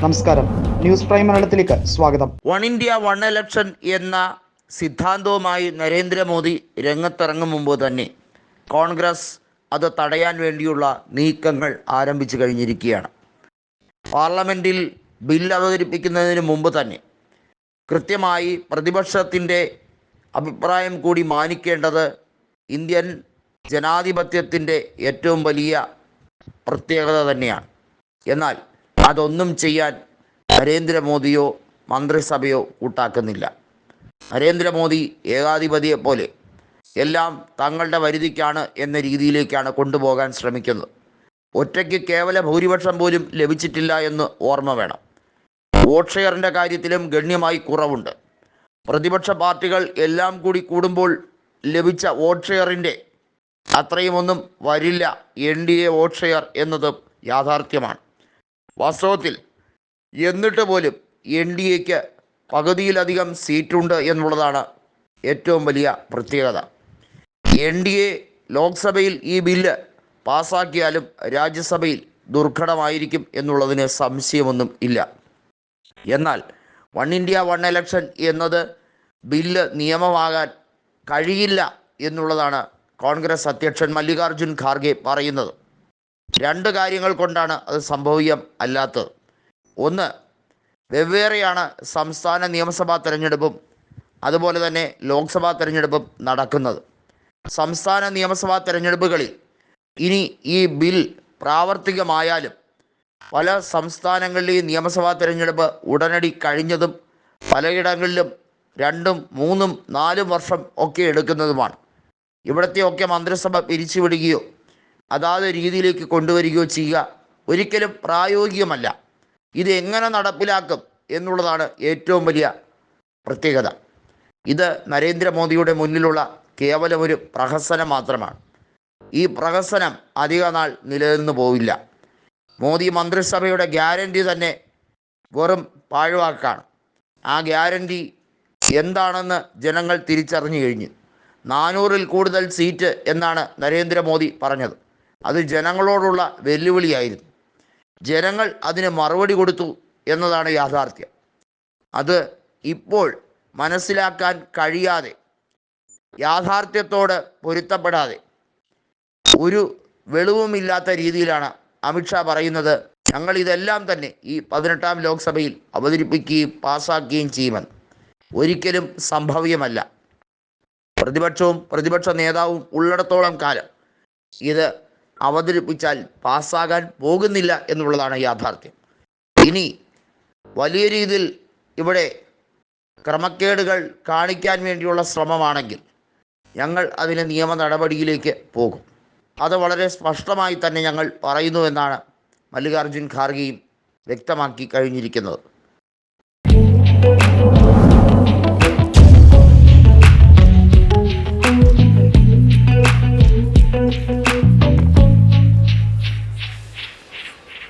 നമസ്കാരം. News prime മലയാളത്തിലേക്ക് സ്വാഗതം. വൺ ഇന്ത്യ വൺ എലക്ഷൻ എന്ന സിദ്ധാന്തവുമായി നരേന്ദ്രമോദി രംഗത്തിറങ്ങും മുമ്പ് തന്നെ കോൺഗ്രസ് അത് തടയാൻ വേണ്ടിയുള്ള നീക്കങ്ങൾ ആരംഭിച്ചു കഴിഞ്ഞിരിക്കുകയാണ്. പാർലമെന്റിൽ ബിൽ അവതരിപ്പിക്കുന്നതിന് മുമ്പ് തന്നെ കൃത്യമായി പ്രതിപക്ഷത്തിന്റെ അഭിപ്രായം കൂടി മാനിക്കേണ്ടത് ഇന്ത്യൻ ജനാധിപത്യത്തിന്റെ ഏറ്റവും വലിയ പ്രത്യേകത തന്നെയാണ്. എന്നാൽ അതൊന്നും ചെയ്യാൻ നരേന്ദ്രമോദിയോ മന്ത്രിസഭയോ കൂട്ടാക്കുന്നില്ല. നരേന്ദ്രമോദി ഏകാധിപതിയെ പോലെ എല്ലാം തങ്ങളുടെ വരുതിക്കാണ് എന്ന രീതിയിലേക്കാണ് കൊണ്ടുപോകാൻ ശ്രമിക്കുന്നത്. ഒറ്റയ്ക്ക് കേവല ഭൂരിപക്ഷം പോലും ലഭിച്ചിട്ടില്ല എന്ന് ഓർമ്മ വേണം. വോട്ട് ഷെയറിന്റെ കാര്യത്തിലും ഗണ്യമായി കുറവുണ്ട്. പ്രതിപക്ഷ പാർട്ടികൾ എല്ലാം കൂടി കൂടുമ്പോൾ ലഭിച്ച വോട്ട് ഷെയറിന്റെ അത്രയുമൊന്നും വരില്ല. N D A vote share എന്നത് യാഥാർത്ഥ്യമാണ്. വാസ്തവത്തിൽ എന്നിട്ട് പോലും എൻ ഡി എക്ക് പകുതിയിലധികം സീറ്റുണ്ട് എന്നുള്ളതാണ് ഏറ്റവും വലിയ പ്രത്യേകത. എൻ ഡി എ ലോക്സഭയിൽ ഈ ബില്ല് പാസാക്കിയാലും രാജ്യസഭയിൽ ദുർഘടമായിരിക്കും എന്നുള്ളതിന് സംശയമൊന്നും ഇല്ല. എന്നാൽ വൺ ഇന്ത്യ വൺ എലക്ഷൻ എന്നത് ബില്ല് നിയമമാകാൻ കഴിയില്ല എന്നുള്ളതാണ് കോൺഗ്രസ് അധ്യക്ഷൻ മല്ലികാർജുൻ ഖാർഗെ പറയുന്നത്. രണ്ട് കാര്യങ്ങൾ കൊണ്ടാണ് അത് സംഭവ്യം അല്ലാത്തത്. ഒന്ന് വെവ്വേറെയാണ് സംസ്ഥാന നിയമസഭാ തെരഞ്ഞെടുപ്പും അതുപോലെ തന്നെ ലോക്സഭാ തെരഞ്ഞെടുപ്പും നടക്കുന്നത്. സംസ്ഥാന നിയമസഭാ തെരഞ്ഞെടുപ്പുകളിൽ ഇനി ഈ ബിൽ പ്രാവർത്തികമായാലും പല സംസ്ഥാനങ്ങളിലെയും നിയമസഭാ തെരഞ്ഞെടുപ്പ് ഉടനടി കഴിഞ്ഞതും പലയിടങ്ങളിലും രണ്ടും മൂന്നും നാലും വർഷം ഒക്കെ എടുക്കുന്നതുമാണ്. ഇവിടത്തെയൊക്കെ മന്ത്രിസഭ പിരിച്ചുവിടുകയോ അതാത് രീതിയിലേക്ക് കൊണ്ടുവരികയോ ചെയ്യുക ഒരിക്കലും പ്രായോഗികമല്ല. ഇത് എങ്ങനെ നടപ്പിലാക്കും എന്നുള്ളതാണ് ഏറ്റവും വലിയ പ്രത്യേകത. ഇത് നരേന്ദ്രമോദിയുടെ മുന്നിലുള്ള കേവലം ഒരു പ്രഹസനം മാത്രമാണ്. ഈ പ്രഹസനം അധിക നാൾ നിലനിന്ന് പോവില്ല. മോദി മന്ത്രിസഭയുടെ ഗ്യാരണ്ടി തന്നെ വെറും പാഴ്വാക്കാണ്. ആ ഗ്യാരണ്ടി എന്താണെന്ന് ജനങ്ങൾ തിരിച്ചറിഞ്ഞു കഴിഞ്ഞു. നാനൂറിൽ കൂടുതൽ സീറ്റ് എന്നാണ് നരേന്ദ്രമോദി പറഞ്ഞത്. അത് ജനങ്ങളോടുള്ള വെല്ലുവിളിയായിരുന്നു. ജനങ്ങൾ അതിന് മറുപടി കൊടുത്തു എന്നതാണ് യാഥാർത്ഥ്യം. അത് ഇപ്പോൾ മനസ്സിലാക്കാൻ കഴിയാതെ യാഥാർത്ഥ്യത്തോട് പൊരുത്തപ്പെടാതെ ഒരു വെളിവുമില്ലാത്ത രീതിയിലാണ് അമിത്ഷാ പറയുന്നത്. ഞങ്ങൾ ഇതെല്ലാം തന്നെ ഈ പതിനെട്ടാം ലോക്സഭയിൽ അവതരിപ്പിക്കുകയും പാസാക്കുകയും ചെയ്യുമെന്ന്. ഒരിക്കലും സംഭവ്യമല്ല. പ്രതിപക്ഷവും പ്രതിപക്ഷ നേതാവും ഉള്ളിടത്തോളം കാലം ഇത് അവതരിപ്പിച്ചാൽ പാസ്സാകാൻ പോകുന്നില്ല എന്നുള്ളതാണ് യാഥാർത്ഥ്യം. ഇനി വലിയ രീതിയിൽ ഇവിടെ ക്രമക്കേടുകൾ കാണിക്കാൻ വേണ്ടിയുള്ള ശ്രമമാണെങ്കിൽ ഞങ്ങൾ അതിന് നിയമ നടപടിയിലേക്ക് പോകും. അത് വളരെ സ്പഷ്ടമായി തന്നെ ഞങ്ങൾ പറയുന്നുവെന്നാണ് മല്ലികാർജുൻ ഖാർഗെയും വ്യക്തമാക്കി കഴിഞ്ഞിരിക്കുന്നത്.